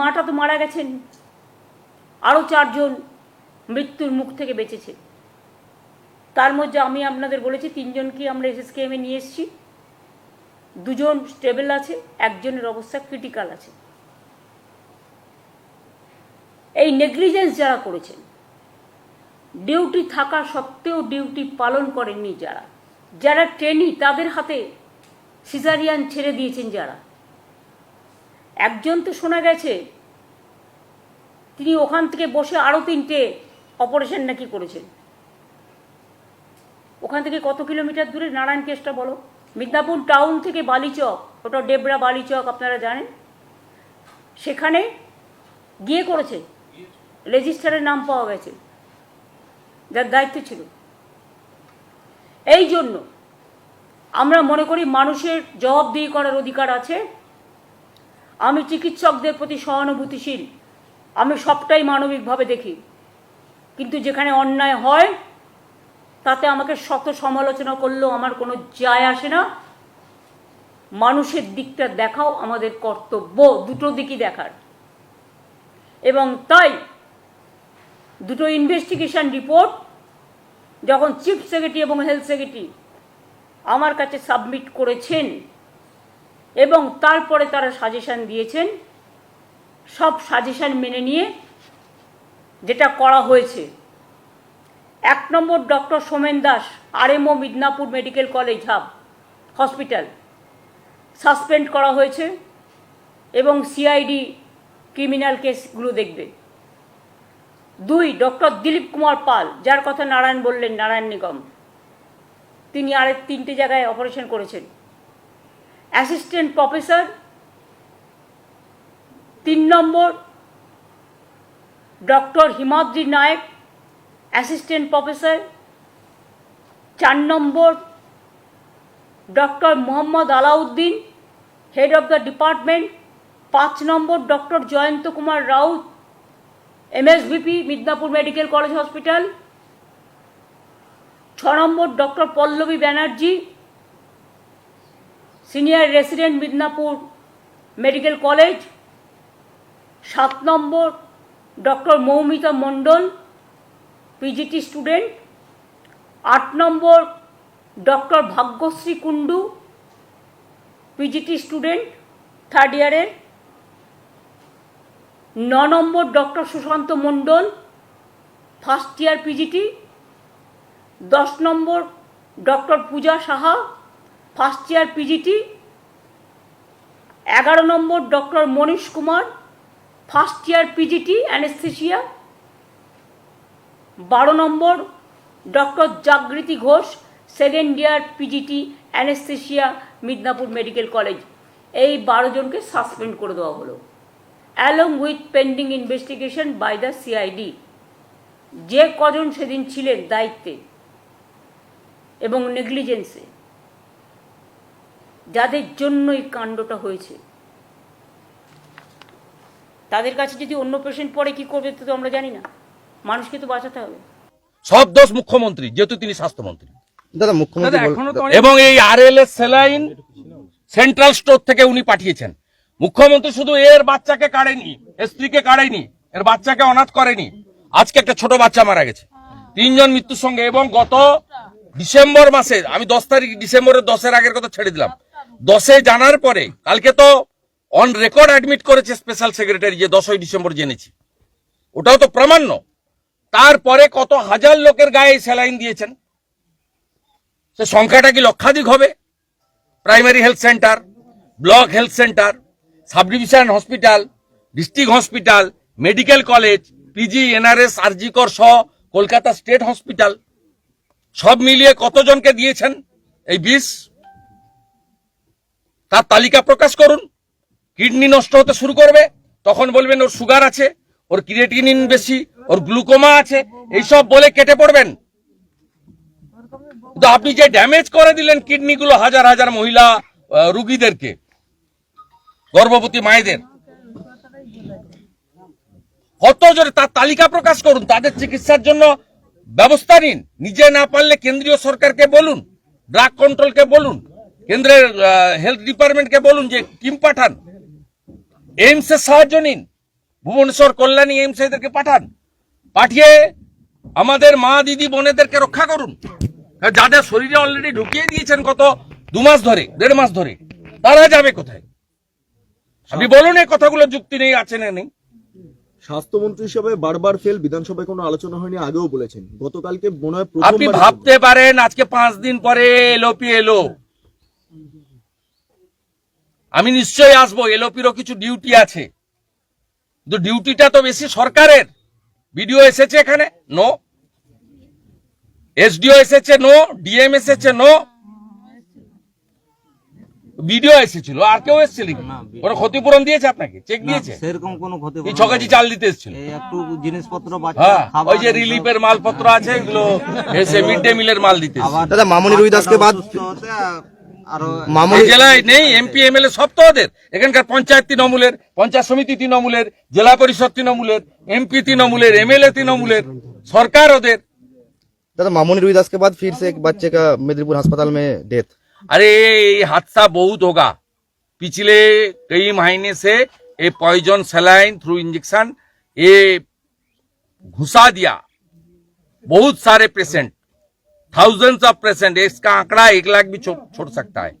মাটা তো মারা গেছেন। আরও চারজন মৃত্যুর মুখ থেকে বেঁচেছে। তার মধ্যে আমি আপনাদের বলেছি, তিনজনকে আমরা এসএসকেএমে নিয়ে এসেছি। দুজন স্টেবল আছে, একজনের অবস্থা ক্রিটিক্যাল আছে। এই নেগলিজেন্স যারা করেছেন, ডিউটি থাকা সত্ত্বেও ডিউটি পালন করেননি যারা। যারা ট্রেনি তাদের হাতে সিজারিয়ান ছেড়ে দিয়েছেন যারা। একজন তো শোনা গেছে। তিনি ওখান থেকে বসে আরও তিনটে অপারেশন নাকি করেছেন। ওখান থেকে কত কিলোমিটার দূরে? নারায়ণ কেসটা বলো। মিদনাপুর টাউন থেকে বালিচক, ওটা ডেবরা বালিচক, আপনারা জানেন? সেখানে গিয়ে করেছে। রেজিস্টারের নাম পাওয়া গেছে। যার দায়িত্ব ছিল। এই জন্য আমরা মনে করি মানুষের জবাবদিহি করার অধিকার আছে। আমি চিকিৎসকদের প্রতি সহানুভূতিশীল। আমি সবটাই মানবিকভাবে দেখি। কিন্তু যেখানে অন্যায় হয়, তাতে আমাকে শত সমালোচনা করলেও আমার কোনো যায় আসে না। মানুষের দিকটা দেখাও আমাদের কর্তব্য, দুটো দিকই দেখার। এবং তাই দুটো ইনভেস্টিগেশন রিপোর্ট যখন চিফ সেক্রেটারি এবং হেলথ সেক্রেটারি আমার কাছে সাবমিট করেছেন এবং তারপরে তারা সাজেশন দিয়েছেন। সব সাজেশন মেনে নিয়ে যেটা করা হয়েছে। এক নম্বর doctor Somen Das RMO Midnapur medical college hub hospital suspend করা হয়েছে এবং সিআইডি ক্রিমিনাল কেসগুলো দেখবে। দুই ডক্টর দিলীপ কুমার পাল, যার কথা নারায়ণ বললেন, নারায়ণ নিগম। তিনি আরেক তিনটে জায়গায় অপারেশন করেছেন। অ্যাসিস্ট্যান্ট প্রফেসর তিন নম্বর doctor Himadri Nayak assistant professor চার নম্বর doctor Mohammad Alauddin head of the department পাঁচ নম্বর doctor Jayanta Kumar Raut MSVP Midnapur medical college hospital, ছ নম্বর doctor Pallabi Banerjee senior resident Midnapur medical college, সাত নম্বর doctor Moumita Mondal, PGT student, আট নম্বর doctor Bhagyashree Kundu, PGT student third ইয়ারের ন নম্বর doctor Sushanta Mondal first year PGT. দশ নম্বর doctor Puja Saha first year PGT এগারো নম্বর doctor Manish Kumar first year PGT anaesthesia বারো নম্বর doctor Jagriti Ghosh second year PGT anaesthesia Midnapur medical college এই বারো জনকে suspend করে দেওয়া হলো along with pending investigation by the CID যে কজন সেদিন ছিলেন দায়িত্বে এবং নেগলিজেন্সে যাদের জন্য এই কাণ্ডটা হয়েছে। তাদের কাছে যদি অন্য পেশেন্ট পড়ে কি করবে তো আমরা জানি না। মানুষকে তো বাঁচাতে হবে। সব দোষ মুখ্যমন্ত্রী যেহেতু তিনি স্বাস্থ্যমন্ত্রী। দাদা মুখ্যমন্ত্রী এবং এই R L S saline central store থেকে উনি পাঠিয়েছেন। মুখ্যমন্ত্রী শুধু এর বাচ্চাকে কাড়েনি এর স্ত্রীকে কাড়েনি এর বাচ্চাকে অনাথ করেনি। আজকে একটা ছোট বাচ্চা মারা গেছে। তিনজন মৃত্যুর সঙ্গে এবং গত ডিসেম্বর মাসে আমি দশ তারিখ ডিসেম্বরের দশের আগের কথা ছেড়ে দিলাম। দশে জানার পরে, কালকে তো অন রেকর্ড অ্যাডমিট করেছে স্পেশাল সেক্রেটারি যে দশই ডিসেম্বর জেনেছি। ওটাও তো প্রামাণ্য তারপরে কত হাজার লোকের গায়ে স্যালাইন দিয়েছেন? সে সংখ্যাটা কি লক্ষাধিক হবে? Primary health centre block health centre sub division hospital district hospital medical college PG NRS RG Kar সহ কলকাতা স্টেট হসপিটাল সব মিলিয়ে কতজনকে দিয়েছেন? এই বিষ তার তালিকা প্রকাশ করুন। কিডনি নষ্ট হতে শুরু করবে। তখন বলবেন, ওর সুগার আছে, ওর ক্রিয়েটিনিন বেশি, ওর গ্লুকোমা আছে, এইসব বলে কেটে পড়বেন। কিন্তু আপনি যে ড্যামেজ করে দিলেন কিডনি গুলো হাজার হাজার মহিলা রুগীদেরকে, গর্ভবতী মায়েদের। কত জোরে তার তালিকা প্রকাশ করুন, তাদের চিকিৎসার জন্য ব্যবস্থা নিন। নিজে না পারলে কেন্দ্রীয় সরকারকে বলুন ড্রাগ কন্ট্রোলকে বলুন। কেন্দ্রের হেলথ ডিপার্টমেন্টকে বলুন যে টিম পাঠান। এইমসের সাহায্য নিন। ভুবনেশ্বর কল্যাণী এইমস এদেরকে পাঠান। পাঠিয়ে আমাদের মা দিদি বোনেদেরকে রক্ষা করুন। যাদের শরীরে অলরেডি ঢুকিয়ে দিয়েছেন কত দু মাস ধরে দেড় মাস ধরে তারা যাবে কোথায়? আপনি বলুন এই কথাগুলো যুক্তি নেই আছে না নেই? স্বাস্থ্যমন্ত্রী হিসেবে বারবার ফেল বিধানসভায় কোনো আলোচনা হয়নি আগেও বলেছেন। গতকালকে মনে হয় আপনি ভাবতে পারেন আজকে পাঁচ দিন পরে এলো পি এলো আমি নিশ্চয়ই আসব এলোপিরও কিছু ডিউটি আছে। কিন্তু ডিউটিটা তো বেশি সরকারের। বিডিও এসেছে এখানে? নো। এসডিও এসেছে? নো। ডিএম এসেছে? নো। বিডিও এসেছিল। আর কেউ এসেছিল? ওরা ক্ষতিপূরণ দিয়েছে আপনাকে? চেক দিয়েছে? সেরকম কোনো ক্ষতি এই ছ চাল দিতে এসেছিল। এই একটু জিনিসপত্র বাচ্চা হ্যাঁ ওই যে রিলিফের মালপত্র আছে এগুলো এসে মিড ডে মিলের মাল দিতে এসেছে। দাদা মামনি রুই দাসকে বাদ সুস্থ হতে আ- আরো মামনি এই জেলায় নেই এমপি এমএলএ সব তো ওদের এখানকার পঞ্চায়েত তৃণমূলের পঞ্চায়েত সমিতি তৃণমূলের জেলা পরিষদ তৃণমূলের এমপি তৃণমূলের এমএলএ তৃণমূলের সরকার ওদের दादा मामूनी रुई दास के बाद फिर से एक बच्चे का मेदिनीपुर अस्पताल में डेथ अरे ये हादसा बहुत होगा पिछले कई महीने से ये पॉइजन सलाइन थ्रू इंजेक्शन ये घुसा दिया बहुत सारे पेशेंट थाउजेंड्स ऑफ़ पेशेंट इसका आंकड़ा एक लाख भी छोड़ सकता है।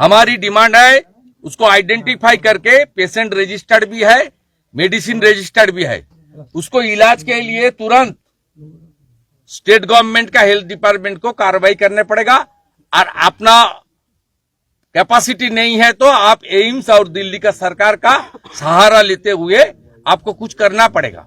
हमारी डिमांड है, उसको आइडेंटिफाई करके पेशेंट रजिस्टर्ड भी है, मेडिसिन रजिस्टर्ड भी है। उसको इलाज के लिए तुरंत स्टेट गवर्नमेंट का हेल्थ डिपार्टमेंट को कार्रवाई करने पड़ेगा। और अपना कैपेसिटी नहीं है तो आप एम्स और दिल्ली का सरकार का सहारा लेते हुए आपको कुछ करना पड़ेगा।